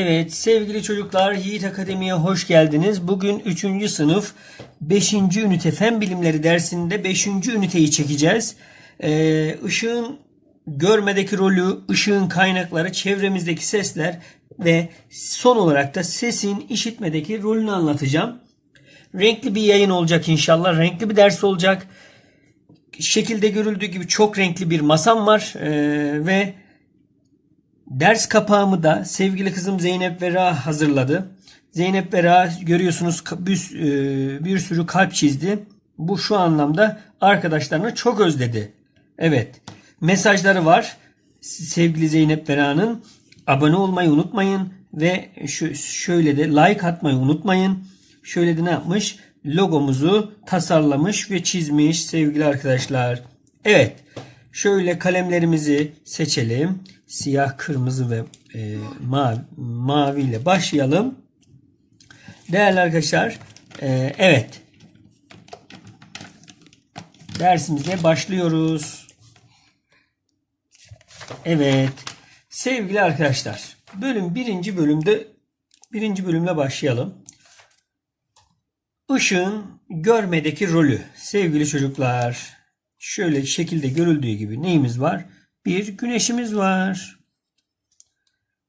Evet sevgili çocuklar Yiğit Akademi'ye hoş geldiniz. Bugün 3. sınıf 5. ünite fen bilimleri dersinde 5. üniteyi çekeceğiz. Ee, ışığın görmedeki rolü, ışığın kaynakları, çevremizdeki sesler ve son olarak da sesin işitmedeki rolünü anlatacağım. Renkli bir yayın olacak inşallah. Renkli bir ders olacak. Şekilde görüldüğü gibi çok renkli bir masam var Ee, ve Ders kapağımı da sevgili kızım Zeynep Vera hazırladı. Zeynep Vera görüyorsunuz bir, e, bir sürü kalp çizdi. Bu şu anlamda arkadaşlarını çok özledi. Evet. Mesajları var. Sevgili Zeynep Vera'nın abone olmayı unutmayın ve şu, şöyle de like atmayı unutmayın. Şöyle de ne yapmış? Logomuzu tasarlamış ve çizmiş sevgili arkadaşlar. Evet. Şöyle kalemlerimizi seçelim. Siyah, kırmızı ve e, mavi, mavi ile başlayalım. Değerli arkadaşlar, e, evet. Dersimize başlıyoruz. Evet. Sevgili arkadaşlar, bölüm birinci bölümde birinci bölümle başlayalım. Işığın görmedeki rolü. Sevgili çocuklar, şöyle şekilde görüldüğü gibi neyimiz var? Bir güneşimiz var.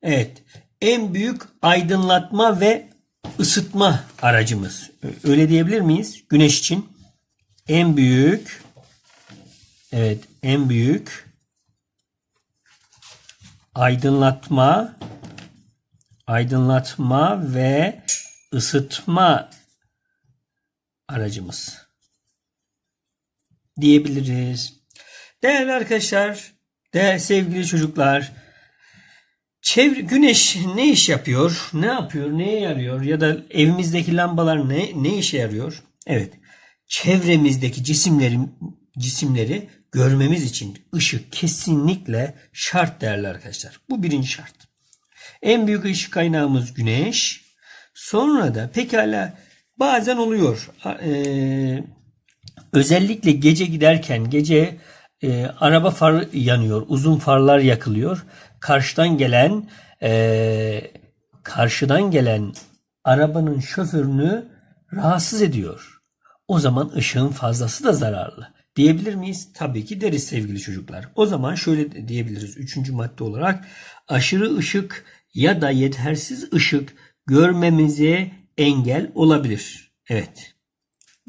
Evet. En büyük aydınlatma ve ısıtma aracımız. Öyle diyebilir miyiz? Güneş için en büyük evet en büyük aydınlatma aydınlatma ve ısıtma aracımız diyebiliriz. Değerli arkadaşlar, değerli sevgili çocuklar, çevre, güneş ne iş yapıyor, ne yapıyor, neye yarıyor ya da evimizdeki lambalar ne, ne işe yarıyor? Evet, çevremizdeki cisimlerin cisimleri görmemiz için ışık kesinlikle şart değerli arkadaşlar. Bu birinci şart. En büyük ışık kaynağımız güneş. Sonra da pekala bazen oluyor. Ee, özellikle gece giderken gece e, araba far yanıyor, uzun farlar yakılıyor. Karşıdan gelen e, karşıdan gelen arabanın şoförünü rahatsız ediyor. O zaman ışığın fazlası da zararlı. Diyebilir miyiz? Tabii ki deriz sevgili çocuklar. O zaman şöyle diyebiliriz. Üçüncü madde olarak aşırı ışık ya da yetersiz ışık görmemize engel olabilir. Evet.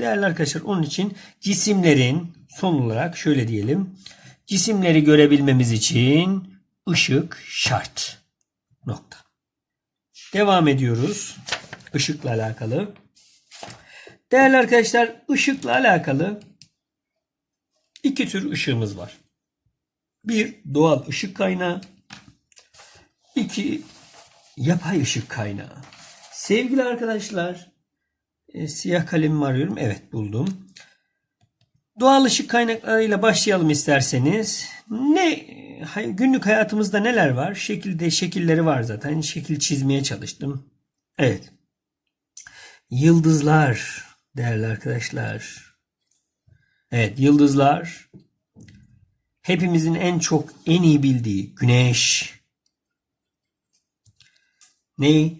Değerli arkadaşlar onun için cisimlerin son olarak şöyle diyelim. Cisimleri görebilmemiz için ışık şart. Nokta. Devam ediyoruz. Işıkla alakalı. Değerli arkadaşlar ışıkla alakalı iki tür ışığımız var. Bir doğal ışık kaynağı. iki yapay ışık kaynağı. Sevgili arkadaşlar e, siyah kalemimi arıyorum. Evet buldum. Doğal ışık kaynaklarıyla başlayalım isterseniz. Ne günlük hayatımızda neler var? Şekilde şekilleri var zaten. Şekil çizmeye çalıştım. Evet. Yıldızlar değerli arkadaşlar. Evet, yıldızlar. Hepimizin en çok en iyi bildiği güneş. Ne?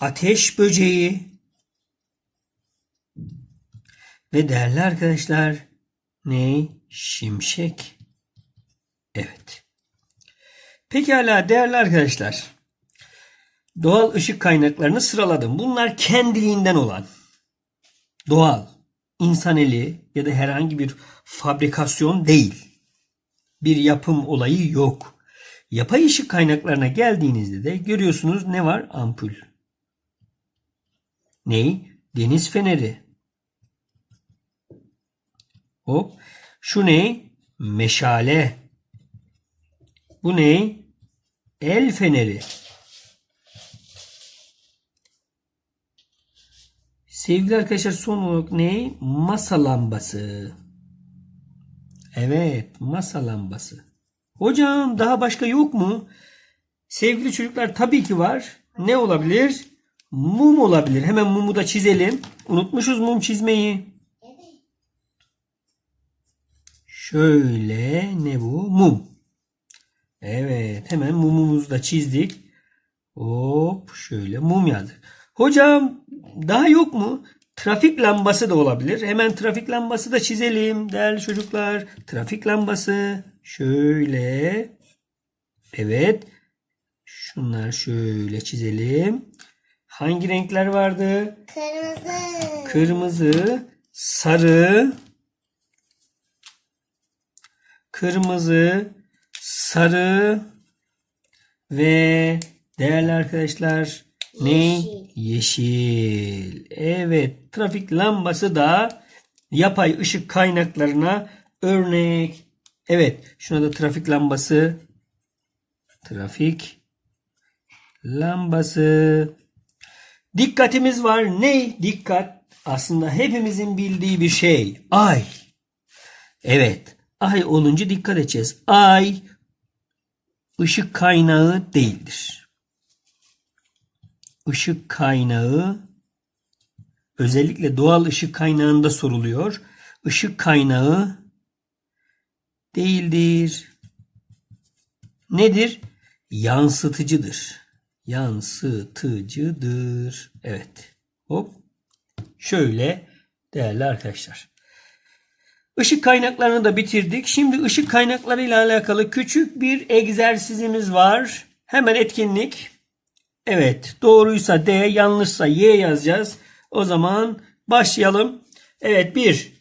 Ateş böceği. Ve değerli arkadaşlar ne? Şimşek. Evet. Pekala değerli arkadaşlar. Doğal ışık kaynaklarını sıraladım. Bunlar kendiliğinden olan. Doğal. insan eli ya da herhangi bir fabrikasyon değil. Bir yapım olayı yok. Yapay ışık kaynaklarına geldiğinizde de görüyorsunuz ne var? Ampul. Ney? Deniz feneri. Hop. Şu ne? Meşale. Bu ne? El feneri. Sevgili arkadaşlar son olarak ne? Masa lambası. Evet, masa lambası. Hocam daha başka yok mu? Sevgili çocuklar tabii ki var. Ne olabilir? Mum olabilir. Hemen mumu da çizelim. Unutmuşuz mum çizmeyi. Şöyle ne bu? Mum. Evet hemen mumumuzu da çizdik. Hop şöyle mum yazdık. Hocam daha yok mu? Trafik lambası da olabilir. Hemen trafik lambası da çizelim değerli çocuklar. Trafik lambası şöyle. Evet. Şunlar şöyle çizelim. Hangi renkler vardı? Kırmızı. Kırmızı, sarı, kırmızı, sarı ve değerli arkadaşlar ne? Yeşil. Yeşil. Evet, trafik lambası da yapay ışık kaynaklarına örnek. Evet, şuna da trafik lambası. Trafik lambası. Dikkatimiz var. Ne? Dikkat. Aslında hepimizin bildiği bir şey. Ay. Evet. Ay olunca dikkat edeceğiz. Ay ışık kaynağı değildir. Işık kaynağı özellikle doğal ışık kaynağında soruluyor. Işık kaynağı değildir. Nedir? Yansıtıcıdır. Yansıtıcıdır. Evet. Hop. Şöyle değerli arkadaşlar. Işık kaynaklarını da bitirdik. Şimdi ışık kaynakları ile alakalı küçük bir egzersizimiz var. Hemen etkinlik. Evet, doğruysa D, yanlışsa Y yazacağız. O zaman başlayalım. Evet, bir.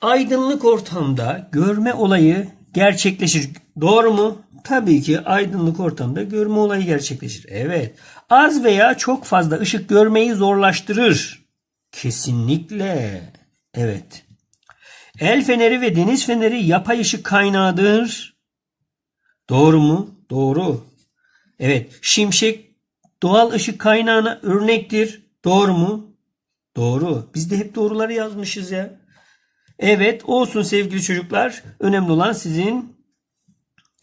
Aydınlık ortamda görme olayı gerçekleşir. Doğru mu? Tabii ki aydınlık ortamda görme olayı gerçekleşir. Evet. Az veya çok fazla ışık görmeyi zorlaştırır. Kesinlikle. Evet. El feneri ve deniz feneri yapay ışık kaynağıdır. Doğru mu? Doğru. Evet. Şimşek doğal ışık kaynağına örnektir. Doğru mu? Doğru. Biz de hep doğruları yazmışız ya. Evet olsun sevgili çocuklar. Önemli olan sizin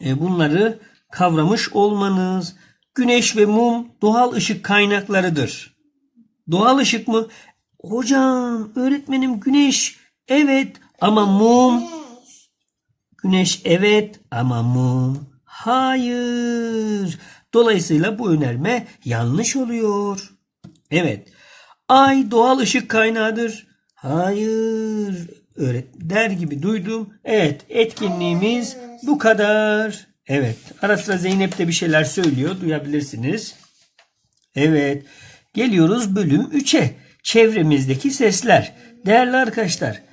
e, bunları kavramış olmanız. Güneş ve mum doğal ışık kaynaklarıdır. Doğal ışık mı? Hocam öğretmenim güneş evet ama mum güneş evet ama mum hayır. Dolayısıyla bu önerme yanlış oluyor. Evet. Ay doğal ışık kaynağıdır. Hayır. Öğret der gibi duydum. Evet etkinliğimiz bu kadar. Evet. Ara sıra Zeynep de bir şeyler söylüyor. Duyabilirsiniz. Evet. Geliyoruz bölüm 3'e. Çevremizdeki sesler. Değerli arkadaşlar.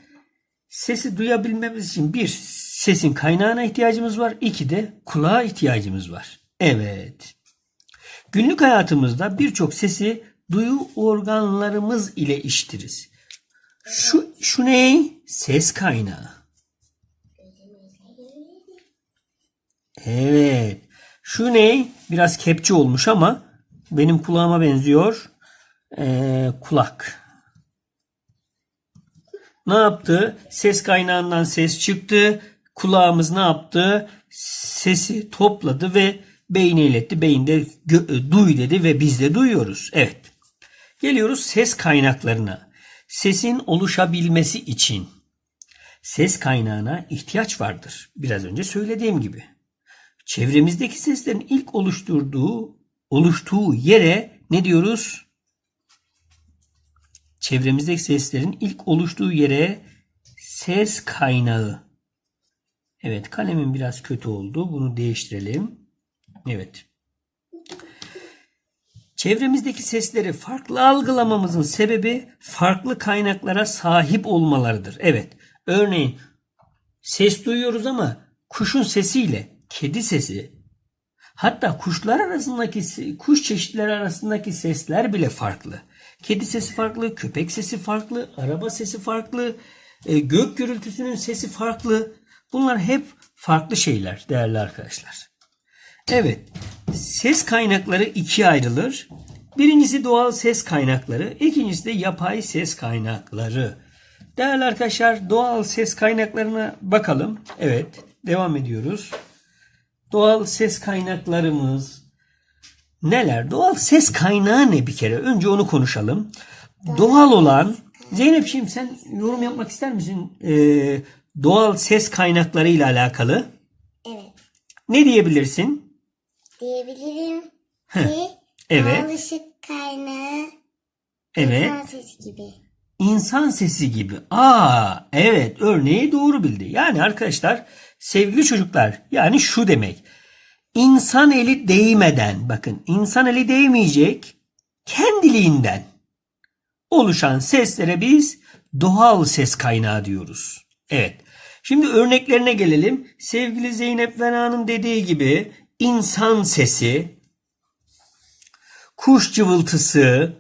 Sesi duyabilmemiz için bir sesin kaynağına ihtiyacımız var. iki de kulağa ihtiyacımız var. Evet. Günlük hayatımızda birçok sesi duyu organlarımız ile işitiriz. Şu, şu ne? Ses kaynağı. Evet. Şu ne? Biraz kepçe olmuş ama benim kulağıma benziyor. Ee, kulak. Ne yaptı? Ses kaynağından ses çıktı. Kulağımız ne yaptı? Sesi topladı ve beyne iletti. Beyin de gö- duy dedi ve biz de duyuyoruz. Evet. Geliyoruz ses kaynaklarına. Sesin oluşabilmesi için ses kaynağına ihtiyaç vardır. Biraz önce söylediğim gibi. Çevremizdeki seslerin ilk oluşturduğu, oluştuğu yere ne diyoruz? Çevremizdeki seslerin ilk oluştuğu yere ses kaynağı. Evet kalemim biraz kötü oldu. Bunu değiştirelim. Evet. Çevremizdeki sesleri farklı algılamamızın sebebi farklı kaynaklara sahip olmalarıdır. Evet. Örneğin ses duyuyoruz ama kuşun sesiyle kedi sesi hatta kuşlar arasındaki kuş çeşitleri arasındaki sesler bile farklı. Kedi sesi farklı, köpek sesi farklı, araba sesi farklı, e, gök gürültüsünün sesi farklı. Bunlar hep farklı şeyler değerli arkadaşlar. Evet. Ses kaynakları ikiye ayrılır. Birincisi doğal ses kaynakları, ikincisi de yapay ses kaynakları. Değerli arkadaşlar, doğal ses kaynaklarına bakalım. Evet, devam ediyoruz. Doğal ses kaynaklarımız neler? Doğal ses kaynağı ne bir kere? Önce onu konuşalım. Doğal olan Zeynep'ciğim sen yorum yapmak ister misin? Ee, doğal ses kaynakları ile alakalı. Evet. Ne diyebilirsin? Diyebilirim ki Evet. Doğal ışık kaynağı. Evet. İnsan sesi gibi. İnsan sesi gibi. Aa, evet örneği doğru bildi. Yani arkadaşlar sevgili çocuklar yani şu demek. İnsan eli değmeden bakın insan eli değmeyecek kendiliğinden oluşan seslere biz doğal ses kaynağı diyoruz. Evet. Şimdi örneklerine gelelim. Sevgili Zeynep Vena'nın dediği gibi insan sesi, kuş cıvıltısı,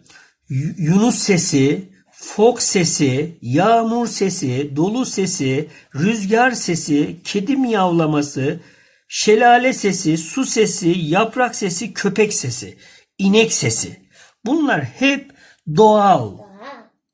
yunus sesi, fok sesi, yağmur sesi, dolu sesi, rüzgar sesi, kedi miyavlaması, şelale sesi, su sesi, yaprak sesi, köpek sesi, inek sesi. Bunlar hep doğal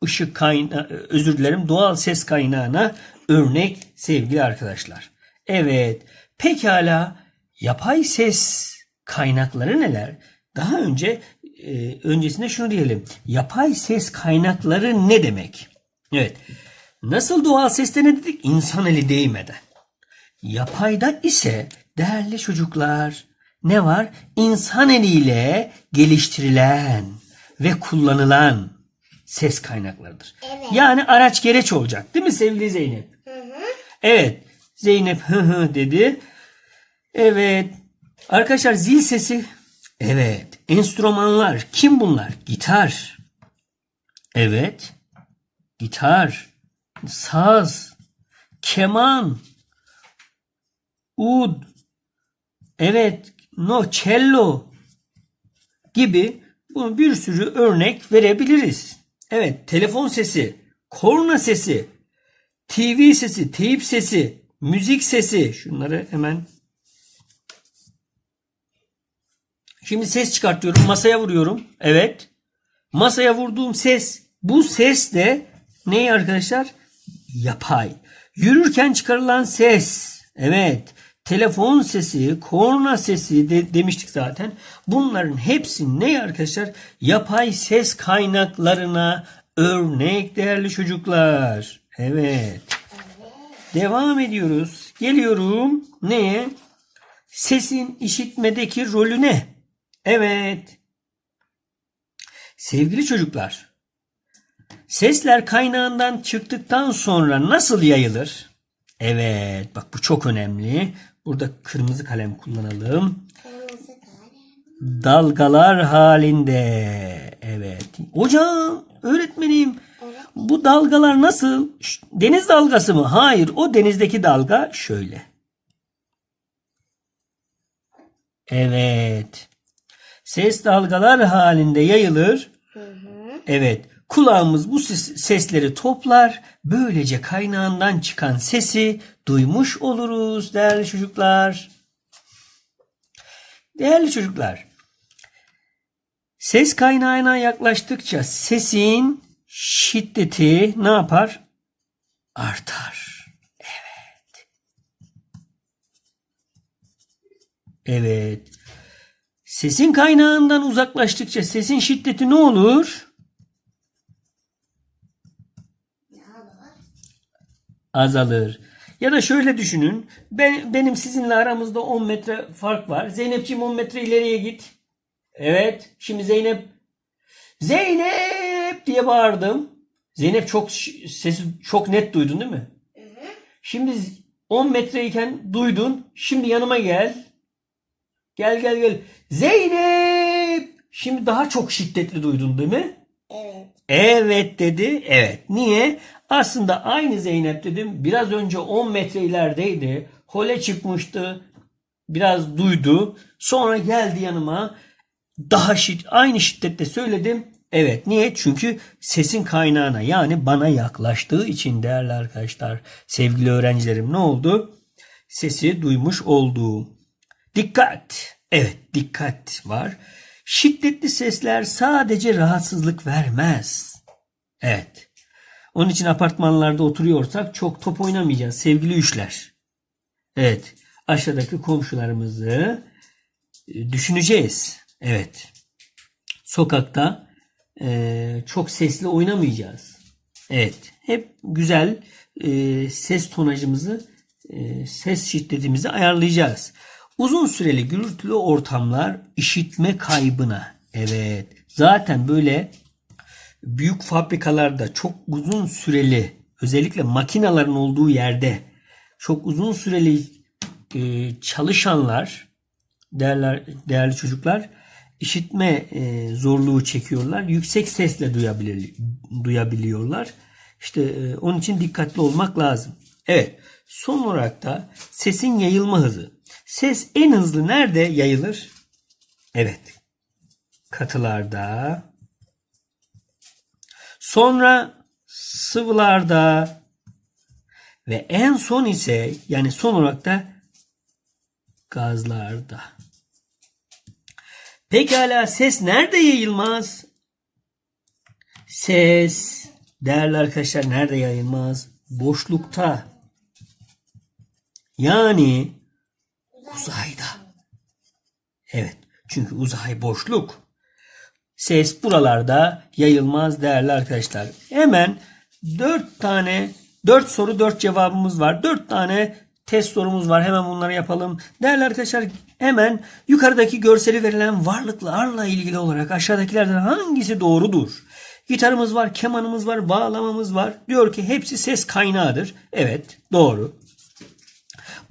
ışık kaynağı, özür dilerim doğal ses kaynağına örnek sevgili arkadaşlar. Evet pekala yapay ses kaynakları neler? Daha önce e, öncesinde şunu diyelim. Yapay ses kaynakları ne demek? Evet. Nasıl doğal seste ne dedik? İnsan eli değmeden. Yapayda ise değerli çocuklar ne var? İnsan eliyle geliştirilen ve kullanılan ses kaynaklarıdır. Evet. Yani araç gereç olacak değil mi sevgili Zeynep? Evet. Zeynep hı hı dedi. Evet. Arkadaşlar zil sesi. Evet. Enstrümanlar. Kim bunlar? Gitar. Evet. Gitar. Saz. Keman. Ud. Evet. No cello gibi bu bir sürü örnek verebiliriz. Evet, telefon sesi, korna sesi, TV sesi, teyip sesi, müzik sesi. Şunları hemen Şimdi ses çıkartıyorum. Masaya vuruyorum. Evet. Masaya vurduğum ses. Bu ses de ne arkadaşlar? Yapay. Yürürken çıkarılan ses. Evet. Telefon sesi, korna sesi de, demiştik zaten. Bunların hepsi ne arkadaşlar? Yapay ses kaynaklarına örnek değerli çocuklar. Evet. Devam ediyoruz. Geliyorum. Neye? Sesin işitmedeki rolü ne? Evet. Sevgili çocuklar, sesler kaynağından çıktıktan sonra nasıl yayılır? Evet, bak bu çok önemli. Burada kırmızı kalem kullanalım. Kırmızı kalem. Dalgalar halinde. Evet. Hocam, öğretmenim, bu dalgalar nasıl? Deniz dalgası mı? Hayır, o denizdeki dalga şöyle. Evet. Ses dalgalar halinde yayılır. Evet. Kulağımız bu ses- sesleri toplar. Böylece kaynağından çıkan sesi duymuş oluruz değerli çocuklar. Değerli çocuklar. Ses kaynağına yaklaştıkça sesin şiddeti ne yapar? Artar. Evet. Evet. Sesin kaynağından uzaklaştıkça sesin şiddeti ne olur? Azalır. Ya da şöyle düşünün. Ben, benim sizinle aramızda 10 metre fark var. Zeynepciğim 10 metre ileriye git. Evet. Şimdi Zeynep Zeynep diye bağırdım. Zeynep çok sesi çok net duydun değil mi? Şimdi 10 metreyken duydun. Şimdi yanıma gel. Gel gel gel. Zeynep! Şimdi daha çok şiddetli duydun değil mi? Evet. Dedi. Evet. Niye? Aslında aynı Zeynep dedim. Biraz önce 10 metre ilerideydi. Hole çıkmıştı. Biraz duydu. Sonra geldi yanıma. Daha şid aynı şiddette söyledim. Evet. Niye? Çünkü sesin kaynağına yani bana yaklaştığı için değerli arkadaşlar, sevgili öğrencilerim ne oldu? Sesi duymuş olduğum. Dikkat. Evet, dikkat var. Şiddetli sesler sadece rahatsızlık vermez. Evet. Onun için apartmanlarda oturuyorsak çok top oynamayacağız sevgili üçler. Evet. Aşağıdaki komşularımızı e, düşüneceğiz. Evet. Sokakta e, çok sesli oynamayacağız. Evet. Hep güzel e, ses tonajımızı, e, ses şiddetimizi ayarlayacağız. Uzun süreli gürültülü ortamlar işitme kaybına Evet. Zaten böyle büyük fabrikalarda çok uzun süreli özellikle makinaların olduğu yerde çok uzun süreli e, çalışanlar değerler, değerli çocuklar işitme e, zorluğu çekiyorlar. Yüksek sesle duyabilir, duyabiliyorlar. İşte e, onun için dikkatli olmak lazım. Evet. Son olarak da sesin yayılma hızı. Ses en hızlı nerede yayılır? Evet. Katılarda. Sonra sıvılarda ve en son ise yani son olarak da gazlarda. Pekala ses nerede yayılmaz? Ses değerli arkadaşlar nerede yayılmaz? Boşlukta. Yani uzayda. Evet. Çünkü uzay boşluk. Ses buralarda yayılmaz değerli arkadaşlar. Hemen 4 tane 4 soru 4 cevabımız var. 4 tane test sorumuz var. Hemen bunları yapalım. Değerli arkadaşlar hemen yukarıdaki görseli verilen varlıklarla ilgili olarak aşağıdakilerden hangisi doğrudur? Gitarımız var, kemanımız var, bağlamamız var. Diyor ki hepsi ses kaynağıdır. Evet, doğru.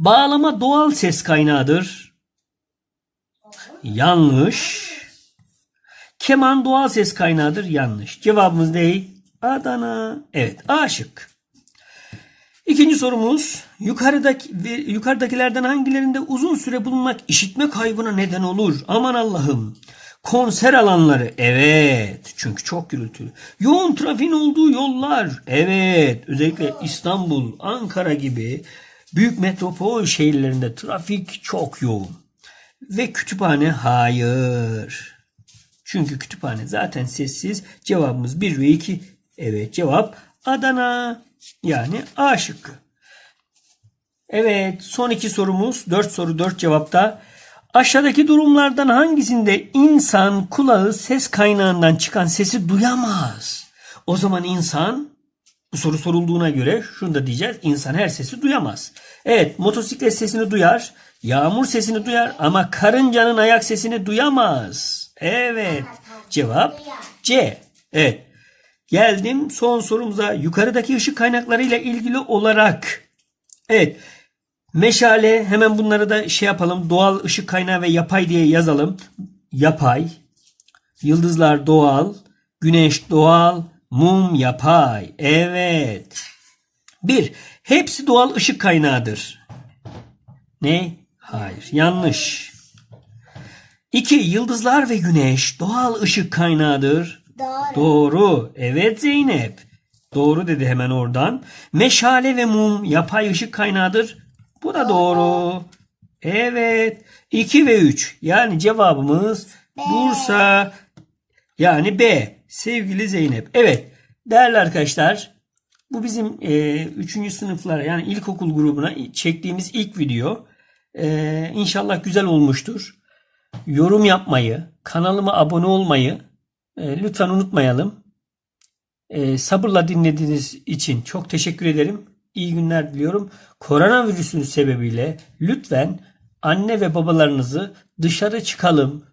Bağlama doğal ses kaynağıdır. Yanlış. Keman doğal ses kaynağıdır. Yanlış. Cevabımız ne? Adana. Evet. A şık. İkinci sorumuz. Yukarıdaki, yukarıdakilerden hangilerinde uzun süre bulunmak işitme kaybına neden olur? Aman Allah'ım. Konser alanları. Evet. Çünkü çok gürültülü. Yoğun trafiğin olduğu yollar. Evet. Özellikle İstanbul, Ankara gibi büyük metropol şehirlerinde trafik çok yoğun. Ve kütüphane hayır. Çünkü kütüphane zaten sessiz. Cevabımız 1 ve 2. Evet cevap Adana. Yani A şıkkı. Evet son iki sorumuz. 4 soru 4 cevapta. Aşağıdaki durumlardan hangisinde insan kulağı ses kaynağından çıkan sesi duyamaz? O zaman insan bu soru sorulduğuna göre şunu da diyeceğiz. İnsan her sesi duyamaz. Evet motosiklet sesini duyar. Yağmur sesini duyar ama karıncanın ayak sesini duyamaz. Evet. Cevap C. Evet. Geldim son sorumuza. Yukarıdaki ışık kaynaklarıyla ilgili olarak. Evet. Meşale hemen bunları da şey yapalım. Doğal ışık kaynağı ve yapay diye yazalım. Yapay. Yıldızlar doğal. Güneş doğal. Mum yapay. Evet. Bir. Hepsi doğal ışık kaynağıdır. Ne? Hayır. Yanlış. 2. Yıldızlar ve güneş doğal ışık kaynağıdır. Doğru. Doğru. Evet Zeynep. Doğru dedi hemen oradan. Meşale ve mum yapay ışık kaynağıdır. Bu da doğru. Evet. 2 ve 3. Yani cevabımız Bursa. Yani B. Sevgili Zeynep. Evet. Değerli arkadaşlar. Bu bizim 3. sınıflar yani ilkokul grubuna çektiğimiz ilk video. E, inşallah güzel olmuştur. Yorum yapmayı, kanalıma abone olmayı e, lütfen unutmayalım. E, sabırla dinlediğiniz için çok teşekkür ederim. İyi günler diliyorum. Koronavirüsün sebebiyle lütfen anne ve babalarınızı dışarı çıkalım,